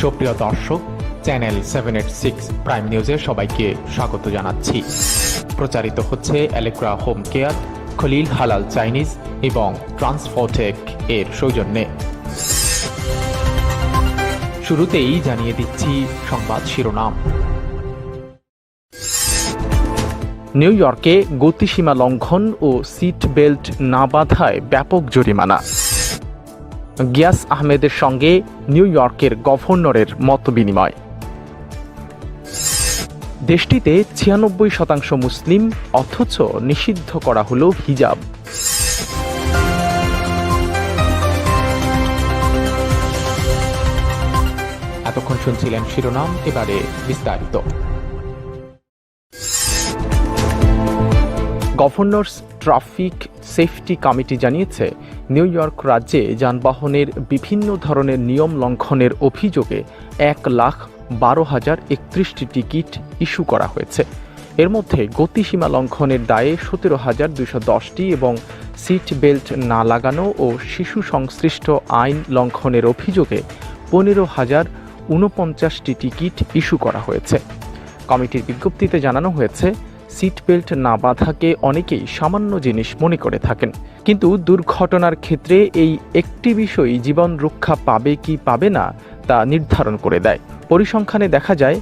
সুপ্রিয় দর্শক, channel seven eight six prime নিউজে সবাইকে স্বাগত জানাচ্ছি। প্রচারিত হচ্ছে অ্যালেক্রা হোম কেয়ার খলিল হালাল চাইনিজ এবং ট্রান্সফোটেক এর সৌজন্যে। শুরুতেই জানিয়ে দিচ্ছি সংবাদ শিরোনাম। নিউ ইয়র্কে গতিসীমা লঙ্ঘন ও সিট বেল্ট না বাধায় ব্যাপক জরিমানা। গিয়াস আহমেদের সঙ্গে নিউ ইয়র্কের গভর্নরের মত বিনিময়। দেশটিতে ছিয়ানব্বই শতাংশ মুসলিম, অথচ নিষিদ্ধ করা হল হিজাব। এতক্ষণ শুনছিলেন শিরোনাম, এবারে বিস্তারিত। গভর্নর্স ট্রাফিক সেফটি কমিটি জানিয়েছে নিউ ইয়র্ক রাজ্যে যানবাহনের বিভিন্ন ধরনের নিয়ম লঙ্ঘনের অভিযোগে এক লাখ বারো হাজার একত্রিশটি টিকিট ইস্যু করা হয়েছে। এর মধ্যে গতিসীমা লঙ্ঘনের দায়ে সতেরো হাজার দুশো দশটি এবং সিট বেল্ট না লাগানো ও শিশু সংশ্লিষ্ট আইন লঙ্ঘনের অভিযোগে পনেরো হাজার ঊনপঞ্চাশটি টিকিট ইস্যু করা হয়েছে। কমিটির বিজ্ঞপ্তিতে জানানো হয়েছে, সিট বেল্ট না বাঁধাকে অনেকেই সামান্য জিনিস মনে করে থাকেন। কিন্তু দুর্ঘটনার ক্ষেত্রে এই একটি বিষয় জীবন রক্ষা পাবে কি পাবে না তা নির্ধারণ করে দেয়। পরিসংখ্যানে দেখা যায়,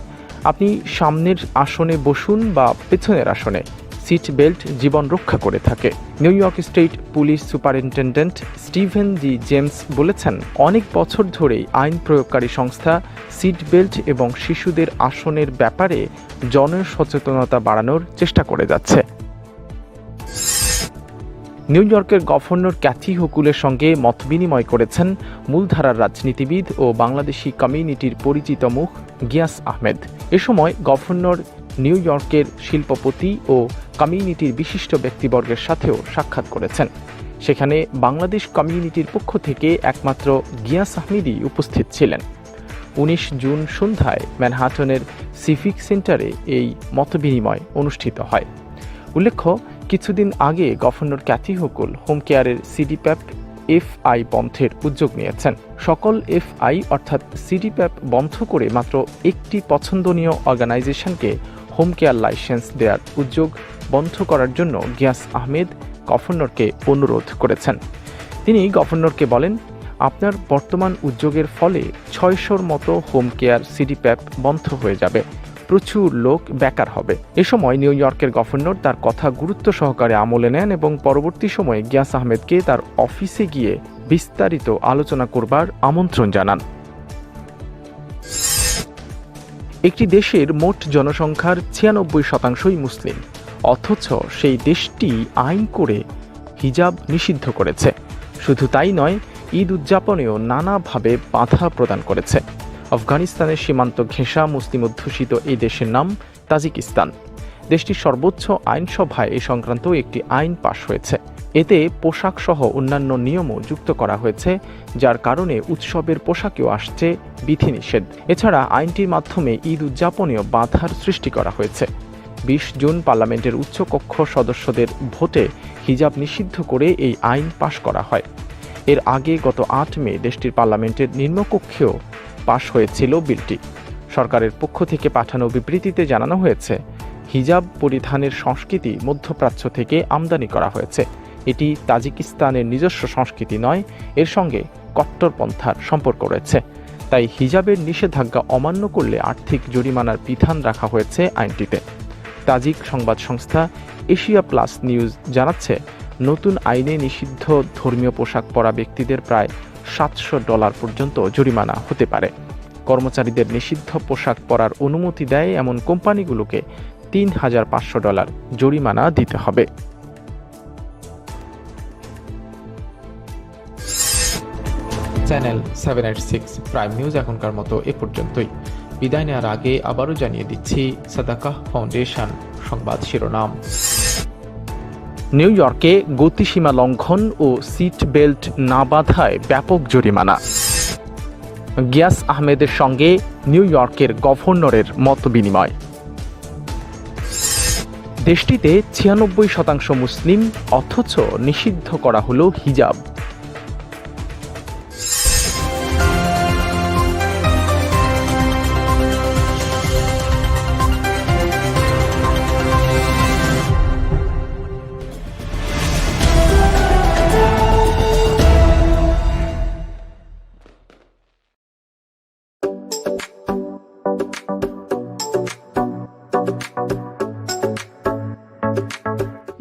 আপনি সামনের আসনে বসুন বা পেছনের আসনে সিট বেল্ট জীবন রক্ষা করে থাকে। New York state police superintendent Steven G James বলেছেন, অনেক বছর ধরেই আইন প্রয়োগকারী সংস্থা সিট বেল্ট এবং শিশুদের আসনের ব্যাপারে জনসচেতনতা বাড়ানোর চেষ্টা করে যাচ্ছে। নিউ ইয়র্কের গভর্নর ক্যাথি হকুলের সঙ্গে মতবিনিময় করেছেন মূলধারার রাজনীতিবিদ ও বাংলাদেশি কমিউনিটির পরিচিত মুখ গিয়াস আহমেদ। এ সময় গভর্নর নিউ ইয়র্কের শিল্পপতি ও কমিউনিটির বিশিষ্ট ব্যক্তিবর্গের সাথেও সাক্ষাৎ করেছেন। সেখানে বাংলাদেশ কমিউনিটির পক্ষ থেকে একমাত্র গিয়াস আহমেদই উপস্থিত ছিলেন। উনিশ জুন সন্ধ্যায় ম্যানহাটনের সিভিক সেন্টারে এই মতবিনিময় অনুষ্ঠিত হয়। উল্লেখ্য কিছুদিন আগে গভর্নর ক্যাথি হকুল হোম কেয়ারের সিডিপ্যাপ এফআই বন্ধের উদ্যোগ নিয়েছেন। সকল এফআই অর্থাৎ সিডিপ্যাপ বন্ধ করে মাত্র একটি পছন্দনীয় অর্গানাইজেশনকে হোম কেয়ার লাইসেন্স দেওয়ার উদ্যোগ বন্ধ করার জন্য গিয়াস আহমেদ গভর্নরকে অনুরোধ করেছেন। তিনি গভর্নরকে বলেন, আপনার বর্তমান উদ্যোগের ফলে ছয়শোর মতো হোম কেয়ার সিডিপ্যাপ বন্ধ হয়ে যাবে। প্রচুর লোক বেকার হবে। এ সময় নিউ ইয়র্কের গভর্নর তার কথা গুরুত্ব সহকারে আমলে নেন এবং পরবর্তী সময়ে গিয়াস আহমেদকে তার অফিসে গিয়ে বিস্তারিত আলোচনা করবার আমন্ত্রণ জানান। একটি দেশের মোট জনসংখ্যার ছিয়ানব্বই শতাংশই মুসলিম, অথচ সেই দেশটি আইন করে হিজাব নিষিদ্ধ করেছে। শুধু তাই নয়, ঈদ উদযাপনেও নানাভাবে বাধা প্রদান করেছে। আফগানিস্তানের সীমান্ত ঘেঁষা মুসলিম অধ্যুষিত এই দেশের নাম তাজিকিস্তান। দেশটির সর্বোচ্চ আইনসভায় এ সংক্রান্ত একটি আইন পাশ হয়েছে। এতে পোশাক সহ অন্যান্য নিয়মও যুক্ত করা হয়েছে, যার কারণে উৎসবের পোশাকেও আসছে বিধিনিষেধ। এছাড়া আইনটির মাধ্যমে ঈদ উদযাপনেও বাধার সৃষ্টি করা হয়েছে। বিশ জুন পার্লামেন্টের উচ্চকক্ষ সদস্যদের ভোটে হিজাব নিষিদ্ধ করে এই আইন পাশ করা হয়। এর আগে গত আট মে দেশটির পার্লামেন্টের নিম্নকক্ষেও পাশ হয়েছিল বিলটি। সরকারের পক্ষ থেকে পাঠানো বিবৃতিতে জানানো হয়েছে, হিজাব পরিধানের সংস্কৃতি মধ্যপ্রাচ্য থেকে আমদানি করা হয়েছে। এটি তাজিকিস্তানের নিজস্ব সংস্কৃতি নয়, এর সঙ্গে কট্টরপন্থার সম্পর্ক রয়েছে। তাই হিজাবের নিষেধাজ্ঞা অমান্য করলে আর্থিক জরিমানার বিধান রাখা হয়েছে আইনটিতে। তাজিক সংবাদ সংস্থা এশিয়া প্লাস নিউজ জানাচ্ছে, নতুন আইনে নিষিদ্ধ ধর্মীয় পোশাক পরা ব্যক্তিদের প্রায় সাতশো ডলার পর্যন্ত জরিমানা হতে পারে। কর্মচারীদের নিষিদ্ধ পোশাক পরার অনুমতি দেয় এমন কোম্পানিগুলোকে তিন হাজার পাঁচশো ডলার জরিমানা দিতে হবে। Channel seven eight six prime news এখনকার মতো এ পর্যন্তই। বিদায় নেওয়ার আগে আবারও জানিয়ে দিচ্ছি, সাদাকাহ ফাউন্ডেশন সংবাদ শিরোনাম। নিউ ইয়র্কে গতিসীমা লঙ্ঘন ও সিট বেল্ট না বাধায় ব্যাপক জরিমানা। গিয়াস আহমেদের সঙ্গে নিউ ইয়র্কের গভর্নরের মত বিনিময় দেশটিতে ছিয়ানব্বই শতাংশ মুসলিম, অথচ নিষিদ্ধ করা হল হিজাব।